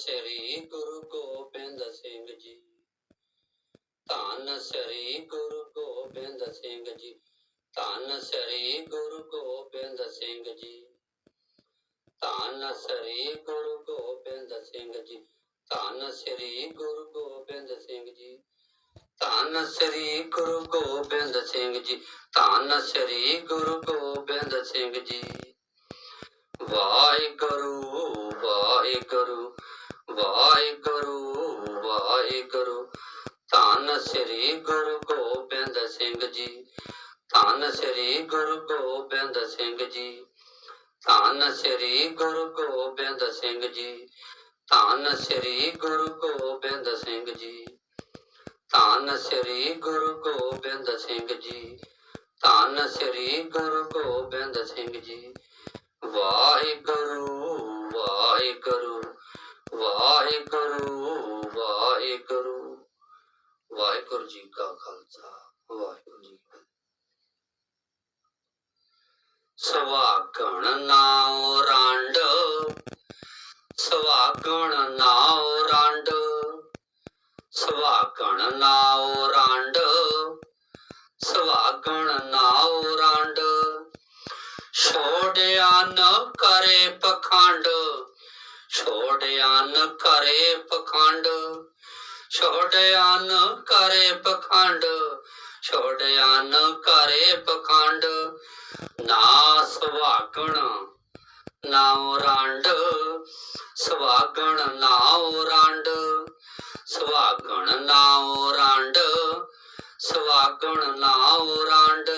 ਸ੍ਰੀ ਗੁਰੂ ਗੋਬਿੰਦ ਸਿੰਘ ਜੀ। ਧੰਨ ਸ੍ਰੀ ਗੁਰੂ ਗੋਬਿੰਦ ਸਿੰਘ ਜੀ। ਧੰਨ ਸ੍ਰੀ ਗੁਰੂ ਗੋਬਿੰਦ ਸਿੰਘ ਜੀ। ਧੰਨ ਸ੍ਰੀ ਗੁਰੂ ਗੋਬਿੰਦ ਸਿੰਘ ਜੀ। ਧੰਨ ਸ੍ਰੀ ਗੁਰੂ ਗੋਬਿੰਦ ਸਿੰਘ ਜੀ। ਧੰਨ ਸ੍ਰੀ ਗੁਰੂ ਗੋਬਿੰਦ ਸਿੰਘ ਜੀ। ਧੰਨ ਸ੍ਰੀ ਗੁਰੂ ਗੋਬਿੰਦ ਸਿੰਘ ਜੀ। ਵਾਹਿਗੁਰੂ ਵਾਹਿਗੁਰੂ। ਵਾਹਿਗੁਰੂ ਵਾਹਿਗੁਰੂ। ਧੰਨ ਸ੍ਰੀ ਗੁਰੂ ਗੋਬਿੰਦ ਸਿੰਘ ਜੀ। ਧੰਨ ਸ੍ਰੀ ਗੁਰੂ ਗੋਬਿੰਦ ਸਿੰਘ ਜੀ। ਧੰਨ ਸ੍ਰੀ ਗੁਰੂ ਗੋਬਿੰਦ ਸਿੰਘ ਜੀ। ਧੰਨ ਸ੍ਰੀ ਗੁਰੂ ਗੋਬਿੰਦ ਸਿੰਘ ਜੀ। ਧੰਨ ਸ੍ਰੀ ਗੁਰੂ ਗੋਬਿੰਦ ਸਿੰਘ ਜੀ। ਧੰਨ ਸ੍ਰੀ ਗੁਰੂ ਗੋਬਿੰਦ ਸਿੰਘ ਜੀ। ਵਾਹਿਗੁਰੂ ਵਾਹਿਗੁਰੂ। ਵਾਹਿਗੁਰੂ ਵਾਹਿਗੁਰੂ। ਵਾਹਿਗੁਰੂ ਜੀ ਕਾ ਖਾਲਸਾ, ਵਾਹਿਗੁਰੂ ਜੀ ਸਵਾਗਣ ਨਾਉ ਰੰਡ ਸਵਾਗਣ ਨਾਉ ਰੰਡ ਸਵਾਗਣ ਨਾਉ ਰੰਡ ਸਵਾਗਣ ਨਾਉ ਰੰਡ। ਛੋੜਿਆ ਨ ਕਰੇ ਪਖੰਡ ਛੋੜਿਆ ਨ ਕਰੇ ਪਖੰਡ ਛੋੜਿਆ ਨ ਕਰੇ ਪਖੰਡ ਛੋੜਿਆ ਨ ਕਰੇ ਪਖੰਡ। ਨਾ ਸੁਹਾਗਣ ਨਾਉ ਰੰਡ, ਸੁਹਾਗਣ ਨਾਉ ਰੰਡ, ਸੁਹਾਗਣ ਨਾਉ ਰੰਡ, ਸੁਹਾਗਣ ਨਾਉ ਰੰਡ।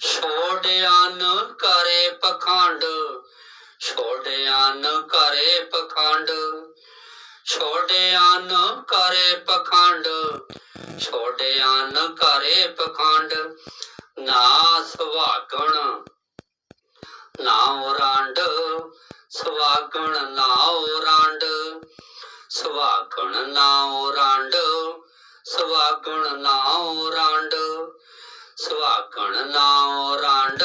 ਛੋੜਿਆ ਨ ਕਰੇ ਪਖੰਡ ਛੋਟੇ ਛੋੜਿਆਨ ਘਰੇ ਪਖੰਡ, ਛੋਟੇ ਛੋੜਿਆਨ ਘਰੇ ਪਖੰਡ, ਛੋਟੇ ਛੋੜਿਆਨ ਘਰੇ ਪਖੰਡ, ਨਾ ਸੁਭਾਗਣ ਨਾ ਰਾਂਡ ਸੁਭਾਗਣ ਨਾ ਰਾਂਡ, ਸੁਹਾਗਣ ਨਾ ਉਰਾਂਡ ਸੁਹਾਗਣ ਨਾ ਉਰਾਂਡ ਸੁਹਾਗਣ ਨਾ ਉਰਾਂਡ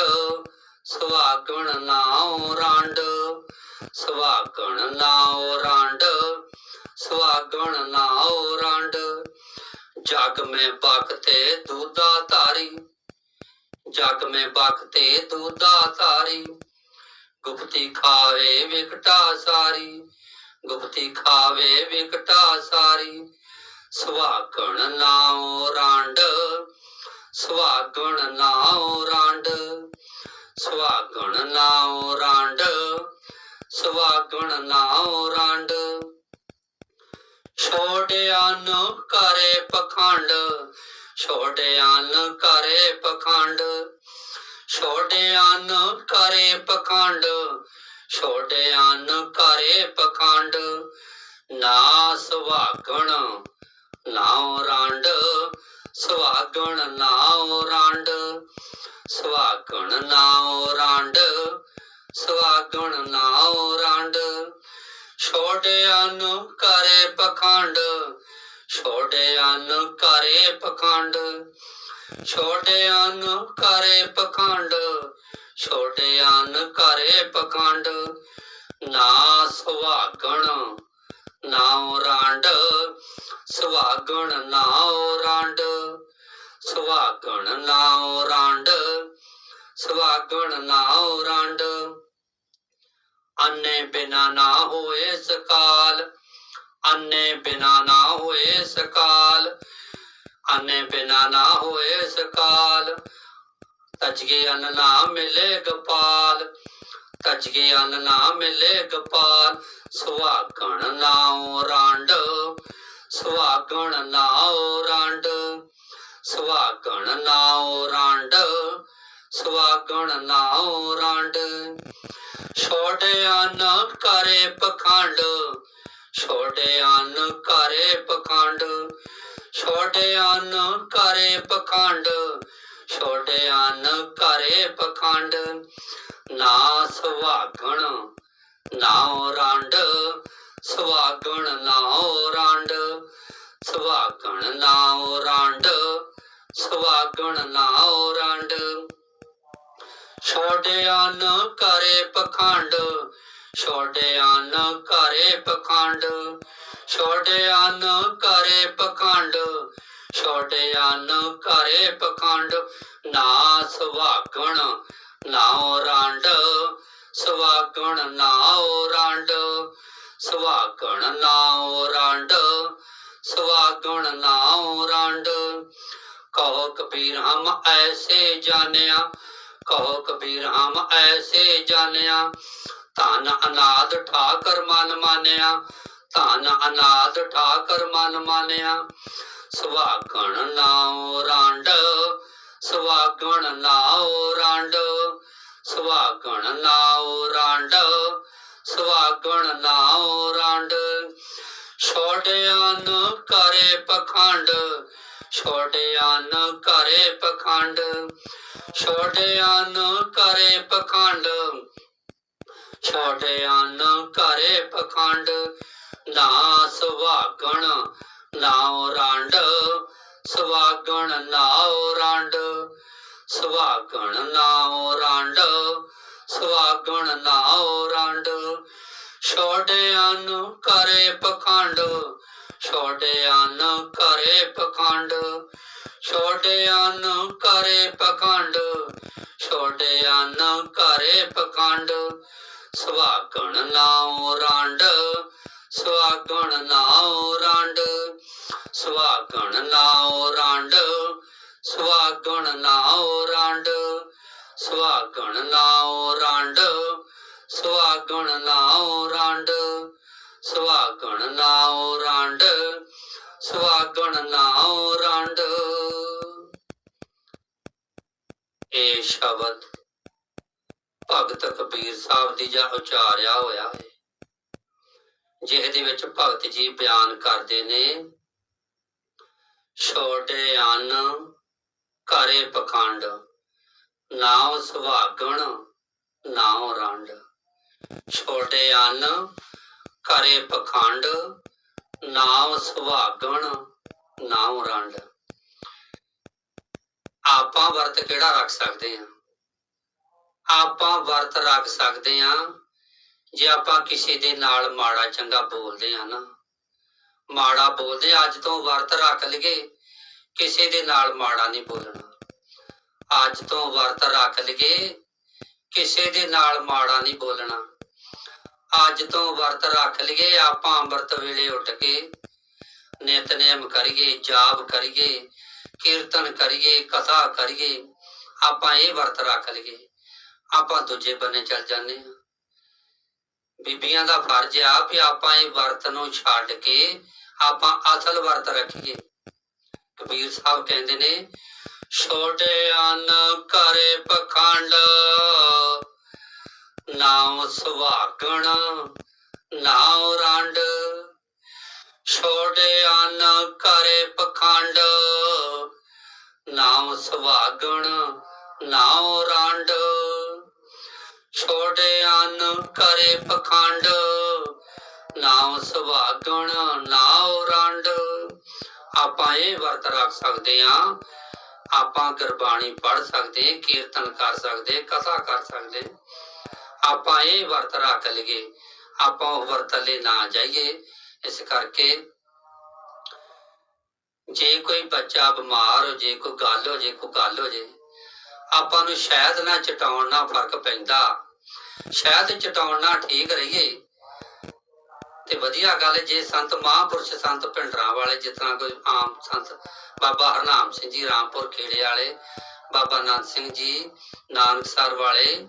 ਸੁਹਾਗਣ ਨਾਉ ਰਾਂਡ। ਸੁਹਾਗਣ ਨਾਉ ਰਾਂਡ। ਸੁਹਾਗਣ ਨਾਉ ਰਾਂਡ। ਜਗ ਮੈਂ ਬਖਤੇ ਦੂਦਾ ਧਾਰੀ। ਜਗ ਮੈਂ ਬਖਤੇ ਦੂਦਾ ਧਾਰੀ। ਗੁਪਤੀ ਖਾਵੇ ਵਿਕਟਾ ਸਾਰੀ। ਗੁਪਤੀ ਖਾਵੇ ਵਿਕਟਾ ਸਾਰੀ। ਸੁਹਾਗਣ ਨਾਉ ਰੰਡ। ਸੁਹਾਗਣ ਨਾਉ ਰਾਂਡ। ਸੁਹਾਗਣ ਨਾਉ ਰਾਂਡ, ਸੁਹਾਗਣ ਨਾਉ ਰੰਡ। ਛੋੜਿਆ ਨ ਕਰੇ ਪਖੰਡ ਛੋੜਿਆ ਨ ਕਰੇ ਪਖੰਡ। ਛੋੜਿਆ ਨ ਕਰੇ ਪਖੰਡ ਛੋੜਿਆ ਨ ਕਰੇ ਪਖੰਡ। ਨਾ ਸੁਹਾਗਣ ਨਾਉ ਰਾਂਡ, ਸੁਹਾਗਣ ਨਾਉ ਰੰਡ। ਸੁਹਾਗਣ ਨਾਉ ਰੰਡ, ਸੁਹਾਗਣ ਨਾਉ ਰੰਡ। ਛੋੜਿਆ ਨ ਕਰੇ ਪਖੰਡ ਛੋੜਿਆ ਨ ਕਰੇ ਪਖੰਡ। ਛੋੜਿਆ ਨ ਕਰੇ ਪਖੰਡ ਛੋੜਿਆ ਨ ਕਰੇ ਪਖੰਡ। ਨਾ ਸੁਹਾਗਣ ਨਾਉ ਰੰਡ, ਸੁਹਾਗਣ ਨਾਉ ਰੰਡ। ਸੁਹਾਗਣ ਨਾਉ ਰਾਂਡ, ਸੁਹਾਗਣ ਨਾਉ ਰੰਡ। ਅੰਨੇ ਬਿਨਾ ਨਾ ਹੋਏ ਸਕਾਲ, ਅੰਨੇ ਬਿਨਾ ਨਾ ਹੋਏ ਸਕਾਲ, ਅੰਨੇ ਬਿਨਾ ਨਾ ਹੋਏ ਸਕਾਲ। ਤਜਗੇ ਅੰਨ ਨਾ ਮਿਲੇ ਗੋਪਾਲ, ਤਜਗੇ ਅੰਨ ਨਾ ਮਿਲੇ ਗੋਪਾਲ। ਸੁਹਾਗਣ ਨਾਉ ਰਾਂਡ, ਸੁਹਾਗਣ ਨਾਉ ਰੰਡ। ਸੁਹਾਗਣ ਨਾਉ ਰਾਂਡ, ਸੁਹਾਗਣ ਨਾਉ ਰੰਡ। ਛੋੜਿਆ ਨ ਕਰੇ ਪਖੰਡ ਛੋੜਿਆ ਨ ਕਰੇ ਪਖੰਡ। ਛੋੜਿਆ ਨ ਕਰੇ ਪਖੰਡ ਛੋੜਿਆ ਨ ਕਰੇ ਪਖੰਡ। ਨਾ ਸੁਹਾਗਣ ਨਾਉ ਰੰਡ, ਸੁਹਾਗਣ ਨਾਉ ਰੰਡ, ਸੁਹਾਗਣ ਨਾਉ ਰਾਂਡ। ਸੁਹਾਗਣ ਨਾਉ ਰੰਡ। ਛੋੜਿਆ ਨ ਕਰੇ ਪਖੰਡ ਛੋਟਿਆਂ ਨ ਕਰੇ ਪਖੰਡ ਛੋਟਿਆਂ ਨ ਕਰੇ ਪਖੰਡ ਛੋਟਿਆਂ ਨ ਕਰੇ ਪਖੰਡ। ਨਾ ਸੁਹਾਗਣ ਨਾਉ ਰੰਡ ਸੁਭਾਗਣ ਨਾਉ ਰੰਡ ਸੁਭਾਗਣ ਨਾਉ ਰੰਡ ਸੁਭਾਗਣ ਨਾਉ ਰੰਡ। ਕਹੋ ਕਬੀਰ, ਹਮ ਐਸੇ ਜਾਣਿਆ। ਕਹੋ ਕਬੀਰ, ਹਮ ਐਸੇ ਜਾਣਿਆ। ਧਨ ਅਨਾਦ ਠਾਕਰ ਮਨ ਮਾਨਿਆ। ਧਨ ਅਨਾਦ ਠਾਕਰ ਮਨ ਮਾਨਿਆ। ਸੁਭਾਗਣ ਨਾਉ ਰੰਡ ਸੁਭਾਗਣ ਨਾਉ ਰਾਂਡ। ਸੁਭਾਗਣ ਨਾਉ ਰੰਡ ਸੁਭਾਗਣ ਨਾਉ ਰਾਂਡ। ਛੋੜਿਆਂ ਨ ਕਰੇ ਪਖੰਡ ਛੋੜਿਆਂ ਨ ਕਰੇ ਪਖੰਡ ਛੋੜਿਆਂ ਨ ਕਰੇ ਪਖੰਡ ਛੋੜਿਆਂ ਨ ਕਰੇ ਪਖੰਡ ਨਾ ਸੁਭਾਗਣ ਨਾਉ ਰੰਡ ਸੁਭਾਗਣ ਨਾਉ ਰੰਡ ਸੁਭਾਗਣ ਨਾਉ ਰੰਡ ਸੁਭਾਗਣ ਨਾਉ ਰੰਡ ਛੋੜਿਆਂ ਨ ਕਰੇ ਪਖੰਡ ਛੋਟੇ ਨ ਕਰੇ ਪਖੰਡ, ਛੋਟੇ ਨ ਕਰੇ ਪਖੰਡ, ਛੋਟੇ ਨ ਕਰੇ ਪਖੰਡ। ਸੁਭਾਗਣ ਨਾਉ ਰੰਡ ਸੁਭਾਗਣ ਨਾਉ ਰੰਡ ਸੁਭਾਗਣ ਨਾਉ ਰੰਡ, ਸੁਹਾਗਣ ਨਾਉ ਰੰਡ ਸੁਭਾਗਣ ਨਾਉ ਰੰਡ ਸੁਭਾਗਣ ਨਾਉ ਰੰਡ। ਸੁਹਾਗਣ ਨਾਉ ਰੰਡ ਸੁਭਾਗਣ ਨਾਉ ਰੰਡ। ਇਹ ਸ਼ਬਦ ਭਗਤ ਕਬੀਰ ਸਾਹਿਬ ਦੀ ਜਾਂ ਉਚਾਰਿਆ ਹੋਇਆ ਹੈ, ਜਿਹਦੇ ਵਿੱਚ ਭਗਤ ਜੀ ਬਿਆਨ ਕਰਦੇ ਨੇ, ਛੋਟੇ ਅੰਨ ਕਰੇ ਪਖੰਡ, ਨਾਉ ਸੁਭਾਗਣ ਨਾਉ ਰੰਡ। ਛੋਟੇ ਅੰਨ ਕਰੇ ਪਖੰਡ ਨਾਉ ਸੁਭਾਗਣ ਨਾਉ ਰੰਡ। ਆਪਾਂ ਵਰਤ ਕਿਹੜਾ ਰੱਖ ਸਕਦੇ ਹਾਂ? ਆਪਾਂ ਵਰਤ ਰੱਖ ਸਕਦੇ ਹਾਂ, ਜੇ ਆਪਾਂ ਕਿਸੇ ਦੇ ਨਾਲ ਮਾੜਾ ਚੰਗਾ ਬੋਲਦੇ ਆ ਨਾ। ਮਾੜਾ ਬੋਲਦੇ ਅੱਜ ਤੋਂ ਵਰਤ ਰੱਖ ਲਈਏ, ਕਿਸੇ ਦੇ ਨਾਲ ਮਾੜਾ ਨਹੀਂ ਬੋਲਣਾ। ਅੱਜ ਤੋਂ ਵਰਤ ਰੱਖ ਲਈਏ, ਕਿਸੇ ਦੇ ਨਾਲ ਮਾੜਾ ਨਹੀਂ ਬੋਲਣਾ। ਅੱਜ ਤੋਂ ਵਰਤ ਰੱਖ ਲਈਏ, ਆਪਾਂ ਅੰਮ੍ਰਿਤ ਵੇਲੇ ਉੱਠ ਕੇ ਨਿਤਨੇਮ ਕਰੀਏ, ਜਾਪ ਕਰੀਏ, ਕੀਰਤਨ ਕਰੀਏ, ਕਥਾ ਕਰੀਏ, ਆਪਾਂ ਇਹ ਵਰਤ ਰੱਖ ਲਈਏ। ਆਪਾਂ ਦੂਜੇ ਬੰਨੇ ਚੱਲ ਜਾਂਦੇ ਹਾਂ। ਬੀਬੀਆਂ ਦਾ ਫਰਜ਼ ਆ ਵੀ ਆਪਾਂ ਇਹ ਵਰਤ ਨੂੰ ਛੱਡ ਕੇ ਆਪਾਂ ਅਸਲ ਵਰਤ ਰੱਖੀਏ। ਕਬੀਰ ਸਾਹਿਬ ਕਹਿੰਦੇ ਨੇ, ਛੋਟੇ ਅਨ ਕਰੇ ਪਖੰਡ ਨਾਉ ਸੁਭਾਗਣ ਨਾਉ ਰੰਡ। ਛੋਟੇ ਅਨ ਕਰੇ ਪਖੰਡ ਨਾਉ ਸੁਭਾਗਣ ਨਾਉ ਰੰਡ। ਛੋਟੇ ਅਨ ਕਰੇ ਪਖੰਡ ਨਾਉ ਸੁਭਾਗਣ ਨਾਉ ਰੰਡ। ਆਪਾਂ ਇਹ ਵਰਤ ਰੱਖ ਸਕਦੇ ਆ ਆਪਾਂ ਗੁਰਬਾਣੀ ਪੜ੍ਹ ਸਕਦੇ, ਕੀਰਤਨ ਕਰ ਸਕਦੇ, ਕਥਾ ਕਰ ਸਕਦੇ। ਆਪਾਂ ਇਹ ਵਰਤ ਰੱਖ ਲਈਏ, ਆਪਾਂ ਉਹ ਵਰਤਲੇ ਨਾ ਜਾਈਏ। ਇਸ ਕਰਕੇ ਜੇ ਕੋਈ ਬੱਚਾ ਬਿਮਾਰ ਹੋ ਜੇ, ਕੋਈ ਗੱਲ ਹੋ ਜੇ, ਕੋਈ ਗੱਲ ਹੋ ਜੇ, ਆਪਾਂ ਨੂੰ ਸ਼ਾਇਦ ਨਾ ਚਟਾਉਣ ਨਾਲ ਫ਼ਰਕ ਪੈਂਦਾ। ਸ਼ਾਇਦ ਚਟਾਉਣ ਨਾਲ ਠੀਕ ਰਹੀਏ। ਤੇ ਵਧੀਆ ਗੱਲ ਜੇ ਸੰਤ ਮਹਾਂਪੁਰਸ਼ ਸੰਤ ਭਿੰਡਰਾਂ ਵਾਲੇ, ਜਿਤਨਾ ਕੋਈ ਆਮ ਸੰਤ, ਬਾਬਾ ਹਰਨਾਮ ਸਿੰਘ ਜੀ, ਰਾਮਪੁਰ ਖੇੜੇ ਵਾਲੇ, ਬਾਬਾ ਨਾਨਕ ਸਿੰਘ ਜੀ, ਨਾਨਕਸਰ ਵਾਲੇ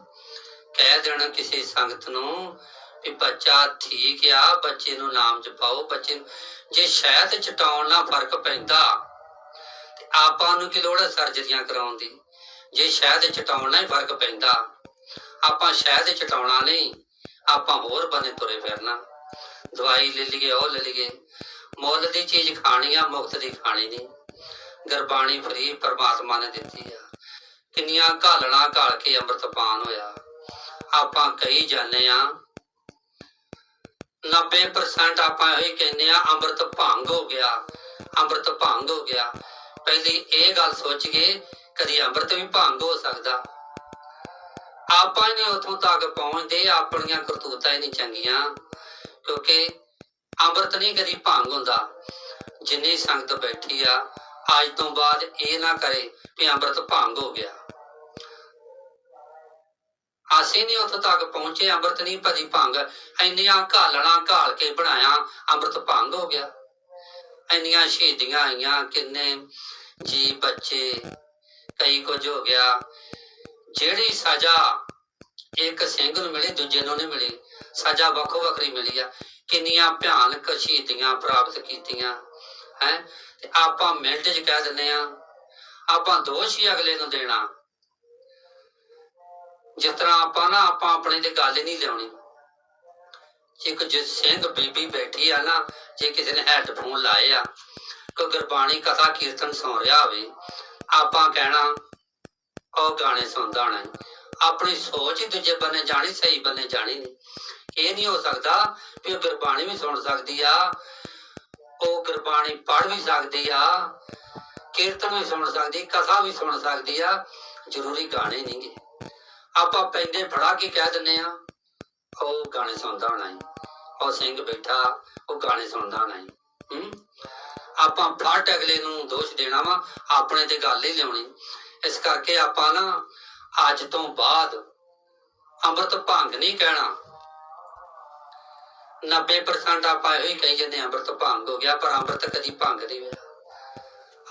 ਕਹਿ ਦੇਣਾ ਕਿਸੇ ਸੰਗਤ ਨੂੰ ਵੀ ਬੱਚਾ ਠੀਕ ਆ, ਬੱਚੇ ਨੂੰ ਨਾਮ ਜਪਾਓ, ਬੱਚੇ ਨੂੰ ਜੇ ਸ਼ਾਇਦ ਚਟਾਉਣ ਨਾਲ ਫ਼ਰਕ ਪੈਂਦਾ, ਤੇ ਆਪਾਂ ਨੂੰ ਕੀ ਲੋੜ ਹੈ ਸਰਜਰੀਆਂ ਕਰਾਉਣ ਦੀ? ਜੇ ਸ਼ਾਇਦ ਚਟਾਉਣ ਨਾਲ ਹੀ ਫ਼ਰਕ ਪੈਂਦਾ, ਆਪਾਂ ਸ਼ਾਇਦ ਚਟਾਉਣਾ ਨਹੀਂ, ਆਪਾਂ ਹੋਰ ਬੰਦੇ ਤੁਰੇ ਫਿਰਨਾ। ਦਵਾਈ ਲੈ ਲਈਏ, ਉਹ ਲੈ ਲਈਏ। ਮੁੱਲ ਦੀ ਚੀਜ਼ ਖਾਣੀ ਆ ਮੁਕਤ ਦੀ ਖਾਣੀ ਨਹੀਂ। ਗੁਰਬਾਣੀ ਫਰੀ ਪਰਮਾਤਮਾ ਨੇ ਦਿੱਤੀ ਆ। ਕਿੰਨੀਆਂ ਘਾਲਣਾ ਘਾਲ ਕੇ ਅੰਮ੍ਰਿਤਪਾਨ ਹੋਇਆ। ਆਪਾਂ ਕਹੀ ਜਾਂਦੇ ਆ 90% ਆਪਾਂ ਇਹ ਕਹਿੰਦੇ ਆ ਅੰਮ੍ਰਿਤ ਭੰਗ ਹੋ ਗਿਆ। ਅੰਮ੍ਰਿਤ ਭੰਗ ਹੋ ਗਿਆ। ਪਹਿਲੀ ਇਹ ਗੱਲ ਸੋਚੀਏ ਕਦੀ ਅੰਮ੍ਰਿਤ ਵੀ ਭੰਗ ਹੋ ਸਕਦਾ। ਆਪਾਂ ਹੀ ਨਹੀਂ ਤੱਕ ਪਹੁੰਚਦੇ, ਆਪਣੀਆਂ ਕਰਤੂਤਾਂ ਹੀ ਨਹੀਂ ਚੰਗੀਆਂ। ਕਿਉਂਕਿ ਅੰਮ੍ਰਿਤ ਨਹੀਂ ਕਦੀ ਭੰਗ ਹੁੰਦਾ। ਜਿੰਨੀ ਸੰਗਤ ਬੈਠੀ ਆ, ਅੱਜ ਤੋਂ ਬਾਅਦ ਇਹ ਨਾ ਕਰੇ ਵੀ ਅੰਮ੍ਰਿਤ ਭੰਗ ਹੋ ਗਿਆ। ਅਸੀਂ ਨਹੀਂ ਉੱਥੋਂ ਤੱਕ ਪਹੁੰਚੇ, ਅੰਮ੍ਰਿਤ ਨਹੀਂ ਭਜੀ ਭੰਗ। ਇੰਨੀਆਂ ਘਾਲਣਾ ਘਾਲ ਕੇ ਬਣਾਇਆ, ਅੰਮ੍ਰਿਤ ਭੰਗ ਹੋ ਗਿਆ। ਇੰਨੀਆਂ ਸ਼ਹੀਦੀਆਂ ਆਈਆਂ, ਕਿੰਨੇ ਜੀ ਬੱਚੇ, ਕਈ ਕੁਝ ਹੋ ਗਿਆ। ਜਿਹੜੀ ਸਜ਼ਾ ਇੱਕ ਸਿੰਘ ਨੂੰ ਮਿਲੀ, ਦੂਜੇ ਨੂੰ ਨਹੀਂ ਮਿਲੀ। ਸਜ਼ਾ ਵੱਖੋ ਵੱਖਰੀ ਮਿਲੀ ਆ। ਕਿੰਨੀਆਂ ਭਿਆਨਕ ਸ਼ਹੀਦੀਆਂ ਪ੍ਰਾਪਤ ਕੀਤੀਆਂ, ਹੈ? ਤੇ ਆਪਾਂ ਮਿੰਟ 'ਚ ਕਹਿ ਦਿੰਦੇ ਆ ਆਪਾਂ ਦੋਸ਼ ਹੀ ਅਗਲੇ ਨੂੰ ਦੇਣਾ। ਜਿਸ ਤਰ੍ਹਾਂ ਆਪਾਂ ਨਾ, ਆਪਾਂ ਆਪਣੇ ਤੇ ਗੱਲ ਹੀ ਨਹੀਂ ਲਿਆਉਣੀ। ਇੱਕ ਜੇ ਸਿੰਘ ਬੀਬੀ ਬੈਠੀ ਆ ਨਾ, ਜੇ ਕਿਸੇ ਨੇ ਹੈੱਡਫੋਨ ਲਾਏ ਆ, ਕੋਈ ਗੁਰਬਾਣੀ, ਕਥਾ, ਕੀਰਤਨ ਸੁਣ ਰਿਹਾ ਹੋਵੇ, ਆਪਾਂ ਕਹਿਣਾ, ਉਹ ਗਾਣੇ ਸੁਣਦਾ ਹੋਣਾ। ਆਪਣੀ ਸੋਚ ਹੀ ਦੂਜੇ ਬੰਨੇ ਜਾਣੀ, ਸਹੀ ਬੰਨੇ ਜਾਣੀ ਨਹੀਂ। ਇਹ ਨਹੀਂ ਹੋ ਸਕਦਾ ਵੀ ਉਹ ਗੁਰਬਾਣੀ ਵੀ ਸੁਣ ਸਕਦੀ ਆ, ਉਹ ਗੁਰਬਾਣੀ ਪੜ੍ਹ ਵੀ ਸਕਦੀ ਆ, ਕੀਰਤਨ ਵੀ ਸੁਣ ਸਕਦੀ, ਕਥਾ ਵੀ ਸੁਣ ਸਕਦੀ ਆ। ਜ਼ਰੂਰੀ ਗਾਣੇ ਨਹੀਂਗੇ। ਆਪਾਂ ਪੈਂਦੇ ਫੜਾ ਕੇ ਕਹਿ ਦਿੰਨੇ ਆ ਉਹ ਗਾਣੇ ਸੁਣਦਾ ਹੋਣਾ ਈ ਉਹ ਸਿੰਘ ਬੈਠਾ, ਉਹ ਗਾਣੇ ਸੁਣਦਾ ਹੋਣਾ ਈ ਹੂੰ? ਆਪਾਂ ਫਟ ਅਗਲੇ ਨੂੰ ਦੋਸ਼ ਦੇਣਾ ਵਾ, ਆਪਣੇ ਤੇ ਗੱਲ ਹੀ ਲਿਆਉਣੀ। ਇਸ ਕਰਕੇ ਆਪਾਂ ਨਾ ਅੱਜ ਤੋਂ ਬਾਅਦ ਅੰਮ੍ਰਿਤ ਭੰਗ ਨਹੀਂ ਕਹਿਣਾ। 90% ਆਪਾਂ ਇਹੋ ਹੀ ਕਹੀ ਜਾਂਦੇ ਅੰਮ੍ਰਿਤ ਭੰਗ ਹੋ ਗਿਆ, ਪਰ ਅੰਮ੍ਰਿਤ ਕਦੀ ਭੰਗ ਨਹੀਂ ਹੋਇਆ।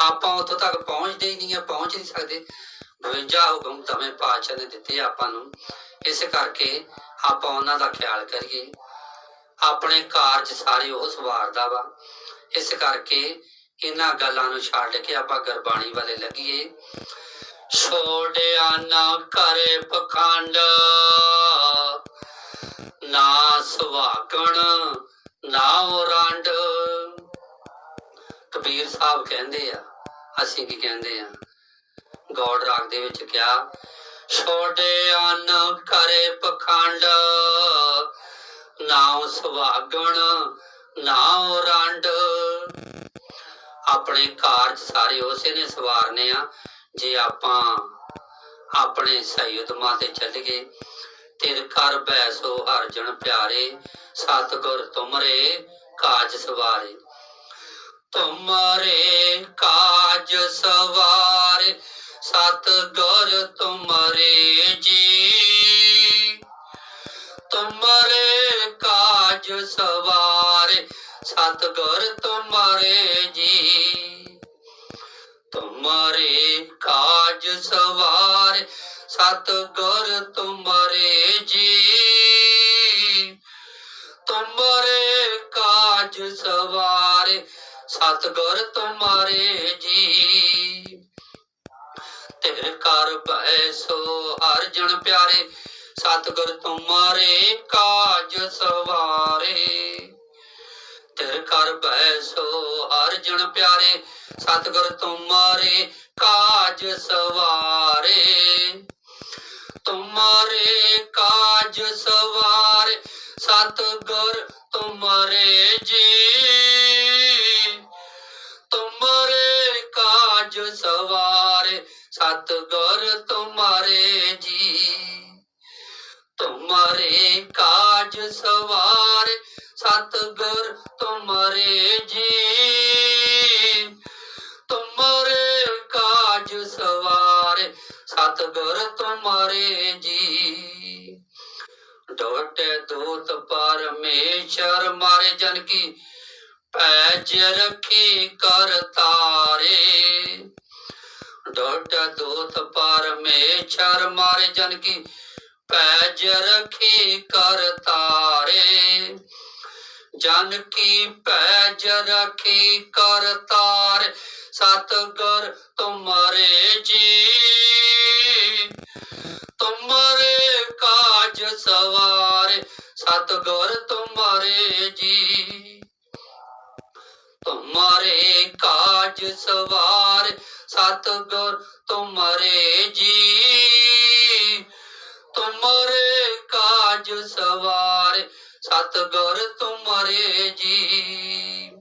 ਆਪਾਂ ਉੱਥੋਂ ਤੱਕ ਪਹੁੰਚਦੇ ਹੀ ਨਹੀਂ ਆ, ਪਹੁੰਚ ਨਹੀਂ ਸਕਦੇ। 52 ਹੁਕਮ ਤਵੇਂ ਪਾਤਸ਼ਾਹ ਨੇ ਦਿੱਤੇ ਆਪਾਂ ਨੂੰ। ਇਸ ਕਰਕੇ ਆਪਾਂ ਉਹਨਾਂ ਦਾ ਖਿਆਲ ਕਰੀਏ। ਆਪਣੇ ਕਾਰਜ ਸਾਰੇ ਉਹ ਸਵਾਰਦਾ ਵਾ। ਇਸ ਕਰਕੇ ਇਹਨਾਂ ਗੱਲਾਂ ਨੂੰ ਛੱਡ ਕੇ ਆਪਾਂ ਗੁਰਬਾਣੀ ਵਾਲੇ ਲੱਗੀਏ। ਛੋੜਿਆ ਨਾ ਕਰੇ ਪਖੰਡ, ਨਾ ਸੁਹਾਗਣ, ਨਾ ਉਹ ਕਬੀਰ ਸਾਹਿਬ ਕਹਿੰਦੇ ਆ, ਅਸੀਂ ਕੀ ਕਹਿੰਦੇ ਆ ਗੌੜ ਰਾਗ ਦੇ ਵਿੱਚ ਕਿਹਾ ਛੋੜਿਆ ਨਾ ਕਰੇ ਪਖੰਡ, ਨਾ ਸੁਹਾਗਣ ਨਾ ਰੰਡ। ਆਪਣੇ ਕਾਰਜ ਸਾਰੇ ਉਸੇ ਨੇ ਸਵਾਰਨੇ ਆ, ਜੇ ਆਪਾਂ ਆਪਣੇ ਸਹੀ ਤੇ ਚੱਲ ਗਏ ਤਿਰ ਕਰ ਬੈਸੋ ਹਰਜਣ ਪਿਆਰੇ, ਸਤਿਗੁਰ ਤੁਮਰੇ ਕਾਜ ਸਵਾਰੇ। ਤੁਮਰੇ ਕਾਜ ਸਵਾਰੇ। ਸਤਿਗੁਰ ਤੁਮਰੇ ਜੀ। ਤੁਮਰੇ ਕਾਜ ਸਵਾਰੇ ਸਤਿਗੁਰ ਤੁਮਰੇ ਜੀ। ਤੁਮਰੇ ਕਾਜ ਸਵਾਰ ਸਤਿਗੁਰ ਤੁਮਰੇ ਜੀ। ਤੁਮਰੇ ਕਾਜ ਸਵਾਰ ਸਤਿਗੁਰ ਤੁਮਰੇ ਜੀ। ਤਿਰ ਕਰ ਭੈ ਸੋ ਹਰ ਜਨ ਪਿਆਰੇ, ਸਤਿਗੁਰ ਤੁਮਰੇ ਕਾਜ ਸਵਾਰੇ। ਤਿਰ ਕਰ ਭੈ ਸੋ ਹਰ ਜਨ ਪਿਆਰੇ, ਸਤਿਗੁਰ ਤੁਮਾਰੇ ਕਾਜ ਸਵਾਰੇ। ਤੁਮਾਰੇ ਕਾਜ ਸਵਾਰੇ, ਸਤਿਗੁਰ ਤੁਮਾਰੇ ਜੀ। ਸਵਾਰੇ ਸਤਿਗੁਰ ਤੁਮਾਰੇ ਜੀ, ਤੁਮਾਰੇ ਕਾਜ ਸਵਾਰੇ ਸਤਿਗੁਰ ਤੁਮਰੇ ਜੀ, ਤੁਮਰੇ ਕਾਜ ਸਵਾਰੇ ਸਤਿਗੁਰ ਤੁਮਰੇ ਜੀ। ਡੋਟੇ ਦੂਤ ਪਰਮੇਸ਼ਰ, ਮਾਰੇ ਜਨ ਕੀ ਪੈਜ ਰੱਖੀ ਕਰ ਤਾਰੇ। ਡੋਟ ਦੂਤ ਪਰਮੇਸ਼ਰ ਮਾਰੇ ਜਨ ਕੀ ਪੈਜ ਰੱਖੀ ਕਰ ਤਾਰੇ। ਜਨ ਕੀ ਪੈਜ ਰਖੀ ਕਰ ਤਾਰ, ਸਤਗੁਰ ਤੁਮਰੇ ਜੀ। ਤੁਮਰੇ ਕਾਜ ਸਵਾਰੇ, ਸਤਗੁਰ ਤੁਮਰੇ ਜੀ। ਤੁਮਰੇ ਕਾਜ ਸਵਾਰ, ਸਤਗੁਰ ਤੁਮਰੇ ਜੀ। ਤੁਮਰੇ ਕਾਜ ਸਵਾਰ, ਸਤਗੁਰ ਤੁਮਰੇ ਜੀ।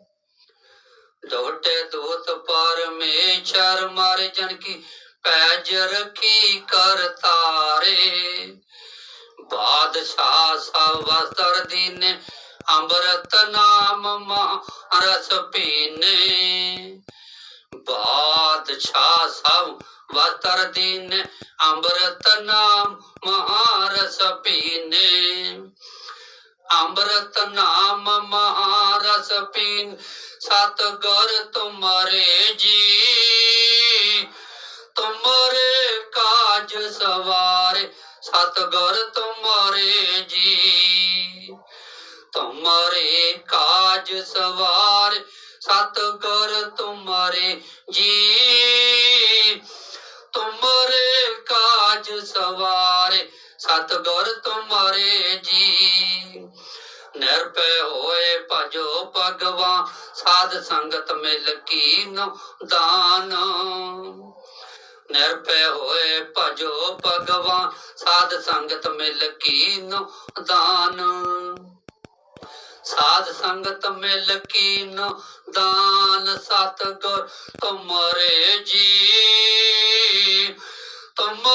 ਡੋਟੇ ਦੂਤ ਪਰਮੇਸ਼ਰ, ਮਾਰੇ ਜਨ ਕੀ ਪੈਜ ਰਖੀ ਕਰ ਤਾਰੇ। ਬਾਦਸ਼ਾਹ ਸਭ ਵਸਤਰ ਅੰਮ੍ਰਿਤ ਨਾਮ ਮਾ ਰਸ ਪੀਨੇ ਬਾਦਸ਼ਾਹ ਸਭ ਵਸਤਰ ਦੀਨੇ, ਅੰਮ੍ਰਿਤ ਨਾਮ ਮਹਾਰਸ ਪੀਨੇ ਅੰਮ੍ਰਿਤ ਨਾਮ ਮਹਾਰਸ ਪੀਨ ਸਤਗੁਰ ਤੁਮਰੇ ਜੀ। ਤੁਮਰੇ ਕਾਜ ਸਵਾਰੇ, ਸਤਗੁਰ ਤੁਮਰੇ ਜੀ। ਤੁਮਰੇ ਕਾਜ ਸਵਾਰ ਸਤਗੁਰ ਤੁਮਰੇ ਜੀ। ਤੁਮਰੇ ਕਾਜ ਸਵਾਰੇ ਸਤਗੁਰ ਤੁਮਾਰੇ ਜੀ। ਨਿਰਭੈ ਹੋਏ ਭਜੋ ਭਗਵਾਨ, ਸਾਧ ਸੰਗਤ ਮਿਲ ਕੀਨੋ ਦਾਨ। ਨਿਰਭੈ ਹੋਏ ਭਜੋ ਭਗਵਾਨ, ਸਾਧ ਸੰਗਤ ਮਿਲ ਕੀਨੋ ਦਾਨ। ਸਾਧ ਸੰਗਤ ਮਿਲ ਕੀਨ ਦਾਨ ਸਤ ਗੁਰ ਤੁਮਰੇ ਜੀ ਤੁਮ